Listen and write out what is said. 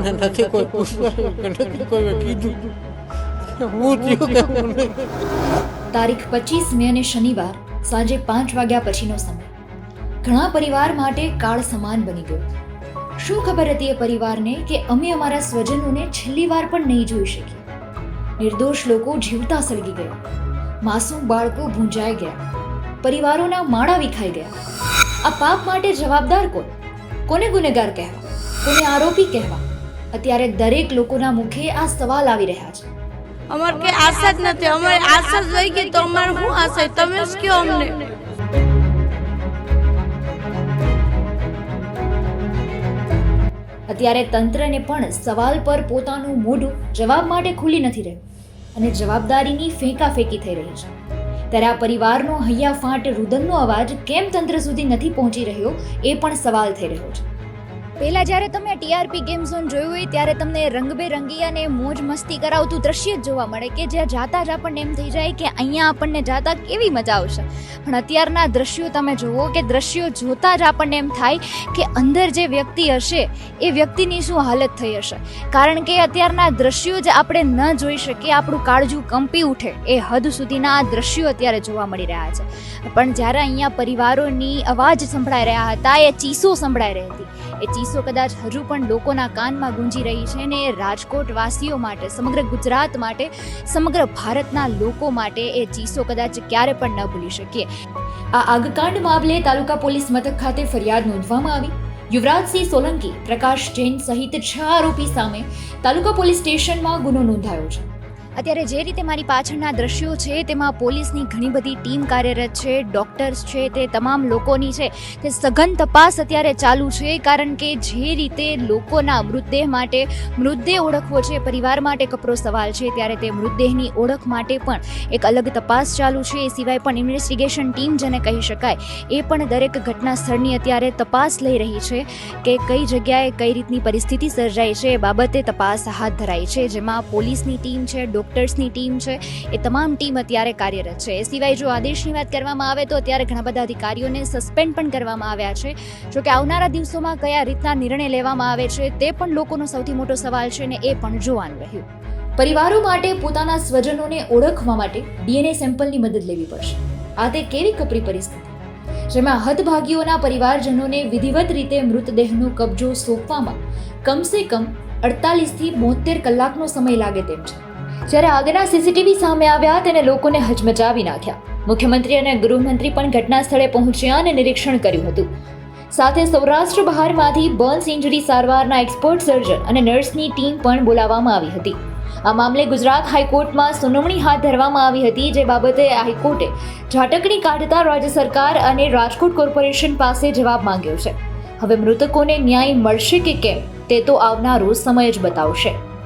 અમને નથી કોઈ કે નથી કોઈ કીધું. હું થયું કે તારીખ પચીસ મે અને શનિવાર સાંજે પાંચ વાગ્યા પછીનો સમય. ઘણા પરિવાર માટે કાળ સમાન બની ગયો. શું ખબર હતી એ પરિવારને કે અમે અમારા સ્વજનોને છેલ્લી વાર પણ નહીં જોઈ શકીએ? નિર્દોષ લોકો જીવતા સળગી ગયા. માસૂમ બાળકો ભૂંજાઈ ગયા. પરિવારોના માળા વિખાઈ ગયા. આ પાપ માટે જવાબદાર કોણ? કોને ગુનેગાર કહેવા? કોને આરોપી કહેવા? અત્યારે દરેક લોકોના મુખે આ સવાલ આવી રહ્યા છે. અમારે કે આશા જ નથી. અમારે આશા જ રહી ગઈ તો અમારે શું આશા તમે જ કયો અમને. અત્યારે તંત્રને પણ સવાલ પર પોતાનું મોઢું જવાબ માટે ખુલ્લી નથી રહ્યું અને જવાબદારીની ફેંકાફેંકી થઈ રહી છે. ત્યારે આ પરિવારનો હૈયા ફાટ રુદનનો અવાજ કેમ તંત્ર સુધી નથી પહોંચી રહ્યો એ પણ સવાલ થઈ રહ્યો છે. પહેલા જ્યારે તમે ટીઆરપી ગેમ ઝોન જોયું હોય, ત્યારે તમને રંગબેરંગી અને મોજ મસ્તી કરાવતું દ્રશ્ય જ જોવા મળે કે જ્યાં જાતા જ આપણને એમ થઈ જાય કે અહીંયા આપણને જાતા કેવી મજા આવશે. પણ અત્યારના દ્રશ્યો તમે જુઓ કે દ્રશ્યો જોતા જ આપણને એમ થાય કે અંદર જે વ્યક્તિ હશે, એ વ્યક્તિની શું હાલત થઈ હશે. કારણ કે અત્યારના દ્રશ્યો જ આપણે ન જોઈ શકીએ, આપણું કાળજું કંપી ઉઠે. એ હદ સુધીના આ દ્રશ્યો અત્યારે જોવા મળી રહ્યા છે. પણ જ્યારે અહીંયા પરિવારોની અવાજ સંભળાઈ રહ્યા હતા, એ ચીસો સંભળાઈ રહી હતી. એ ચીસો કદાચ હજુ પણ લોકોના કાનમાં ગુંજી રહી છે ને એ રાજકોટ વાસીઓ માટે, સમગ્ર ગુજરાત માટે, સમગ્ર ભારતના લોકો માટે એ ચીસો કદાચ ક્યારે પણ ન ભૂલી શકીએ. આ આગકાંડ મામલે તાલુકા પોલીસ મથક ખાતે ફરિયાદ નોંધવામાં આવી. યુવરાજસિંહ સોલંકી, પ્રકાશ જૈન સહિત છ આરોપી સામે તાલુકા પોલીસ સ્ટેશનમાં ગુનો નોંધાયો છે. અત્યારે જે રીતે મારી પાછળના દ્રશ્યો છે, તેમાં પોલીસની ઘણી બધી ટીમ કાર્યરત છે, ડોક્ટર્સ છે, તે તમામ લોકોની છે. તે સઘન તપાસ અત્યારે ચાલુ છે, કારણ કે જે રીતે લોકોના મૃતદેહ માટે મૃતદેહ ઓળખવો છે, પરિવાર માટે કપરો સવાલ છે, ત્યારે તે મૃતદેહની ઓળખ માટે પણ એક અલગ તપાસ ચાલુ છે. એ સિવાય પણ ઇન્વેસ્ટિગેશન ટીમ જેને કહી શકાય, એ પણ દરેક ઘટના સ્થળની અત્યારે તપાસ લઈ રહી છે કે કઈ જગ્યાએ કઈ રીતની પરિસ્થિતિ સર્જાઈ છે. એ બાબતે તપાસ હાથ ધરાઈ છે, જેમાં પોલીસની ટીમ છે ડોક્ટર્સની ટીમ છે. એ તમામ ટીમ અત્યારે કાર્યરત છે. એ સિવાય જો આદેશની વાત કરવામાં આવે તો અત્યારે ઘણા બધા અધિકારીઓને સસ્પેન્ડ પણ કરવામાં આવ્યા છે. જો કે આવનારા દિવસોમાં કયા રીતના નિર્ણય લેવામાં આવે છે તે પણ લોકોનો સૌથી મોટો સવાલ છે ને એ પણ જોવાનું રહ્યું. પરિવારો માટે પોતાના સ્વજનોને ઓળખવા માટે ડીએનએ સેમ્પલની મદદ લેવી પડશે. આ તે કેવી કપરી પરિસ્થિતિ? જેમાં હદભાગીઓના પરિવારજનોને વિધિવત રીતે મૃતદેહનો કબજો સોંપવામાં કમસે કમ અડતાલીસથી બોતેર કલાકનો સમય લાગે તેમ છે. જ્યારે આગના સીસીટીવી સામે આવ્યા, તેને લોકોને હચમચાવી નાખ્યા. મુખ્યમંત્રી અને ગૃહમંત્રી પણ ઘટના સ્થળે પહોંચ્યા અને નિરીક્ષણ કર્યું હતું. સાથે સૌરાષ્ટ્ર બહારમાંથી બર્ન્સ ઇન્જરી સારવારના એક્સપર્ટ સર્જન અને નર્સની ટીમ પણ બોલાવવામાં આવી હતી. આ મામલે ગુજરાત હાઈકોર્ટમાં સુનાવણી હાથ ધરવામાં આવી હતી, જે બાબતે હાઈકોર્ટે ઝાટકણી કાઢતા રાજ્ય સરકાર અને રાજકોટ કોર્પોરેશન પાસે જવાબ માંગ્યો છે. હવે મૃતકોને ન્યાય મળશે કે કેમ, તે તો આવનારો સમય જ બતાવશે.